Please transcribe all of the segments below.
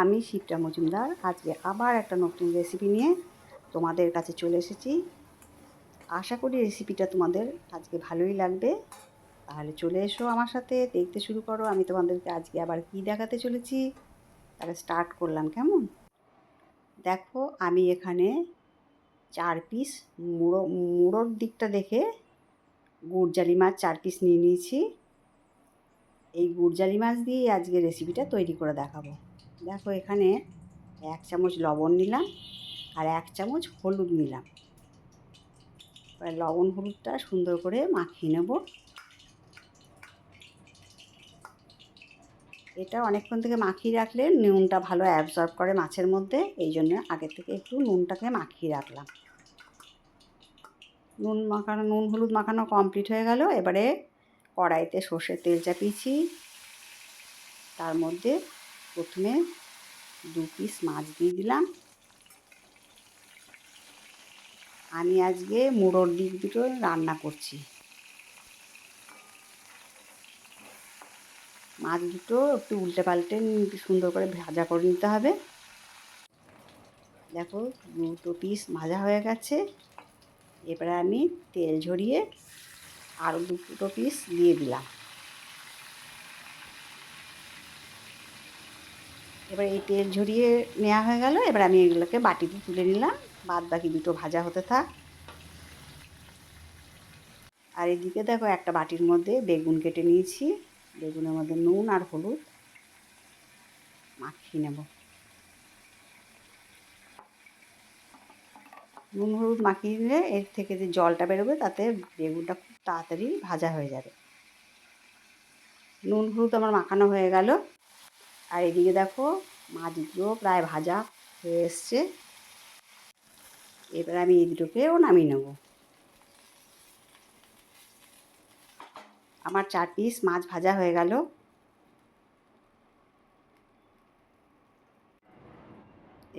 আমি শিপ্রা মজুমদার। আজকে আবার একটা নতুন রেসিপি নিয়ে তোমাদের কাছে চলে এসেছি। আশা করি রেসিপিটা তোমাদের আজকে ভালোই লাগবে। তাহলে চলে এসো আমার সাথে, দেখতে শুরু করো। আমি তোমাদেরকে আজকে আবার কী দেখাতে চলেছি? তাহলে স্টার্ট করলাম, কেমন? দেখো, আমি এখানে চার পিস মুড়ো, মুড়োর দিকটা দেখে গুড়জালি মাছ চার পিস নিয়ে নিয়েছি। এই গুড়জালি মাছ দিয়ে আজকে রেসিপিটা তৈরি করে দেখাবো। দেখো এখানে এক চামচ লবণ নিলাম আর এক চামচ হলুদ নিলাম। এবার লবণ হলুদটা সুন্দর করে মাখিয়ে নেব। এটা অনেকক্ষণ থেকে মাখিয়ে রাখলে নুনটা ভালো অ্যাবজর্ব করে মাছের মধ্যে, এই জন্য আগে থেকে একটু নুনটাকে মাখিয়ে রাখলাম। নুন মাখানো, নুন হলুদ মাখানো কমপ্লিট হয়ে গেল। এবারে কড়াইতে সর্ষের তেল চাপিয়েছি। তার মধ্যে প্রথমে দু পিস মাছ দিয়ে দিলাম। আমি আজকে মুড়োর দিক দুটো রান্না করছি। মাছ দুটো একটু উল্টে পাল্টে সুন্দর করে ভাজা করে নিতে হবে। দেখো দুটো পিস ভাজা হয়ে গেছে। এবারে আমি তেল ঝরিয়ে আরও দুটো পিস দিয়ে দিলাম। এবার এই তেল ঝরিয়ে নেওয়া হয়ে গেল। এবার আমি এগুলোকে বাটিতে তুলে নিলাম। বাদ বাকি দুটো ভাজা হতে থাক। আর এদিকে দেখো একটা বাটির মধ্যে বেগুন কেটে নিয়েছি। বেগুনের মধ্যে নুন আর হলুদ মাখিয়ে নেব। নুন, হলুদ মাখিয়ে নিলে এর থেকে যে জলটা বেরোবে তাতে বেগুনটা খুব তাড়াতাড়ি ভাজা হয়ে যাবে। নুন, হলুদ আমার মাখানো হয়ে গেল। আর এদিকে দেখো মাছগুলো প্রায় ভাজা হয়ে এসছে। এবার আমি এই দুটোকেও নামিয়ে নেব। আমার চার পিস মাছ ভাজা হয়ে গেল।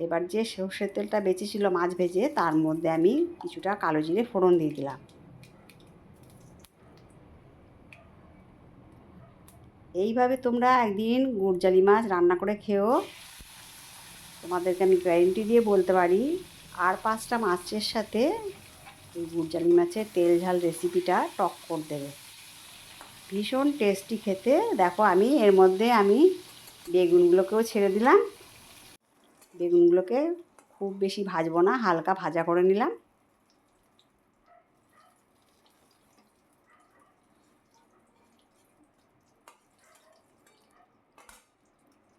এবার যে সর্ষের তেলটা বেঁচেছিল মাছ ভেজে, তার মধ্যে আমি কিছুটা কালো জিরে ফোড়ন দিয়ে দিলাম। এইভাবে তোমরা একদিন গুড়জালি মাছ রান্না করে খেও। তোমাদেরকে আমি গ্যারেন্টি দিয়ে বলতে পারি, আর পাঁচটা মাছের সাথে এই গুড়জালি মাছের তেল ঝাল রেসিপিটা টক্কর দেবে। ভীষণ টেস্টি খেতে। দেখো আমি, এর মধ্যে আমি বেগুনগুলোকেও ছেড়ে দিলাম। বেগুনগুলোকে খুব বেশি ভাজবো না, হালকা ভাজা করে নিলাম।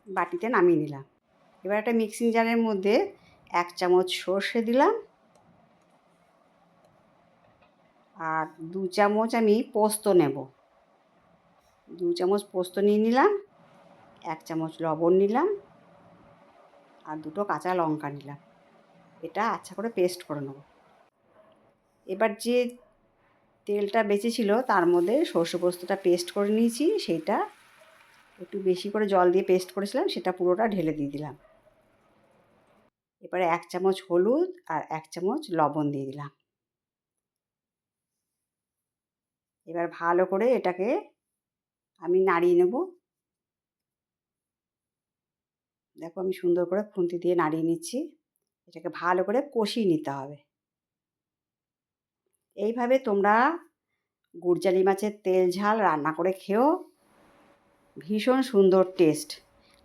বাটিতে নামিয়ে নিলাম। এবার একটা মিক্সিং জারের মধ্যে এক চামচ সর্ষে দিলাম। আর দু চামচ আমি পোস্ত নেব। দু চামচ পোস্ত নিয়ে নিলাম, এক চামচ লবণ নিলাম, আর দুটো কাঁচা লঙ্কা নিলাম। এটা আচ্ছা করে পেস্ট করে নেব। এবার যে তেলটা বেঁচেছিল তার মধ্যে সর্ষে পোস্তটা পেস্ট করে নিয়েছি, সেইটা একটু বেশি করে জল দিয়ে পেস্ট করেছিলাম, সেটা পুরোটা ঢেলে দিয়ে দিলাম। এবারে এক চামচ হলুদ আর এক চামচ লবণ দিয়ে দিলাম। এবার ভালো করে এটাকে আমি নাড়িয়ে নেব। দেখো আমি সুন্দর করে খুন্তি দিয়ে নাড়িয়ে নিচ্ছি। এটাকে ভালো করে কষিয়ে নিতে হবে। এইভাবে তোমরা গুড়জালি মাছের তেল ঝাল রান্না করে খেও ভীষণ সুন্দর টেস্ট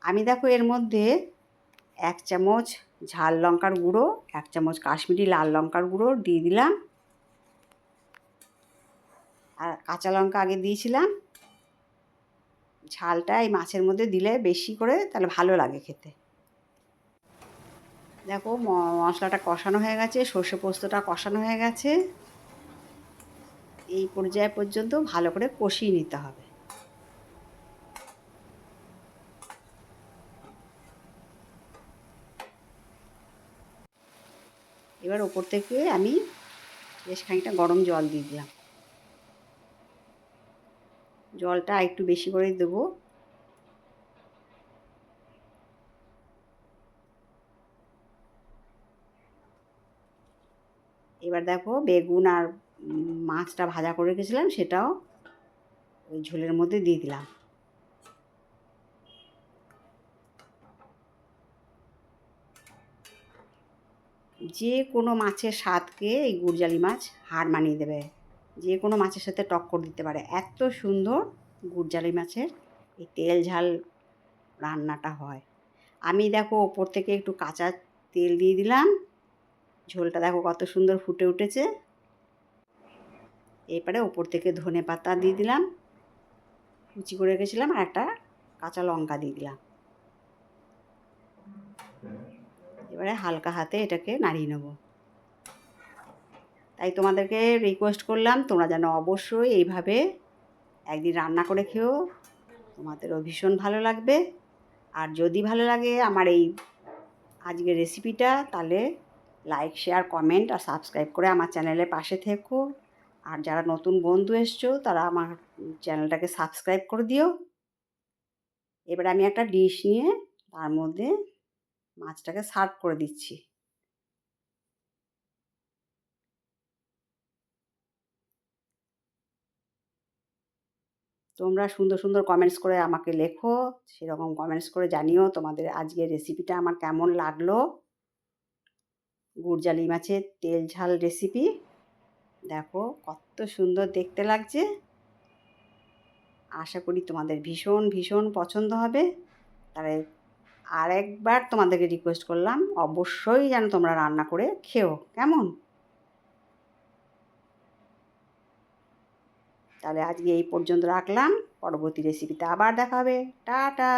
আমি দেখো এর মধ্যে এক চামচ ঝাল লঙ্কার গুঁড়ো, এক চামচ কাশ্মীরি লাল লঙ্কার গুঁড়ো দিয়ে দিলাম। আর কাঁচা লঙ্কা আগে দিয়েছিলাম। ঝালটা এই মাছের মধ্যে দিলে বেশি করে তাহলে ভালো লাগে খেতে। দেখো মশলাটা কষানো হয়ে গেছে, সর্ষে পোস্তটা কষানো হয়ে গেছে। এই পর্যায় পর্যন্ত ভালো করে কষিয়ে নিতে হবে। এবার ওপর থেকে আমি বেশ খানিকটা গরম জল দিয়ে দিলাম। জলটা একটু বেশি করে দেবো। এবার দেখো বেগুন আর মাছটা ভাজা করে রেখেছিলাম, সেটাও ওই ঝোলের মধ্যে দিয়ে দিলাম। যে কোনো মাছের স্বাদকে এই গুড়জালি মাছ হার মানিয়ে দেবে। যে কোনো মাছের সাথে টক্কর দিতে পারে। এত সুন্দর গুড়জালি মাছের এই তেল ঝাল রান্নাটা হয়। আমি দেখো ওপর থেকে একটু কাঁচা তেল দিয়ে দিলাম। ঝোলটা দেখো কত সুন্দর ফুটে উঠেছে। এরপরে ওপর থেকে ধনে পাতা দিয়ে দিলাম। কুচি করে রেখেছিলাম আর একটা কাঁচা লঙ্কা দিয়ে দিলাম। এবারে হালকা হাতে এটাকে নাড়িয়ে নেব। তাই তোমাদেরকে রিকোয়েস্ট করলাম, তোমরা যেন অবশ্যই এইভাবে একদিন রান্না করে খেও তোমাদেরও ভীষণ ভালো লাগবে। আর যদি ভালো লাগে আমার এই আজকের রেসিপিটা তাহলে লাইক শেয়ার কমেন্ট আর সাবস্ক্রাইব করে আমার চ্যানেলের পাশে থেকো। আর যারা নতুন বন্ধু এসছো, তারা আমার চ্যানেলটাকে সাবস্ক্রাইব করে দিও। এবারে আমি একটা ডিশ নিয়ে তার মধ্যে মাছটাকে সার্ভ করে দিচ্ছি। তোমরা সুন্দর সুন্দর কমেন্টস করে আমাকে লেখো, সেরকম কমেন্টস করে জানিও তোমাদের আজকের রেসিপিটা আমার কেমন লাগল। গুড়জালি মাছের তেল ঝাল রেসিপি দেখো কত সুন্দর দেখতে লাগছে। আশা করি তোমাদের ভীষণ ভীষণ পছন্দ হবে। তাহলে আর একবার তোমাদেরকে রিকোয়েস্ট করলাম, অবশ্যই যেন তোমরা রান্না করে খেও, কেমন? তাহলে আজকে এই পর্যন্ত রাখলাম, পরবর্তী রেসিপিতে আবার দেখাবে টাটা!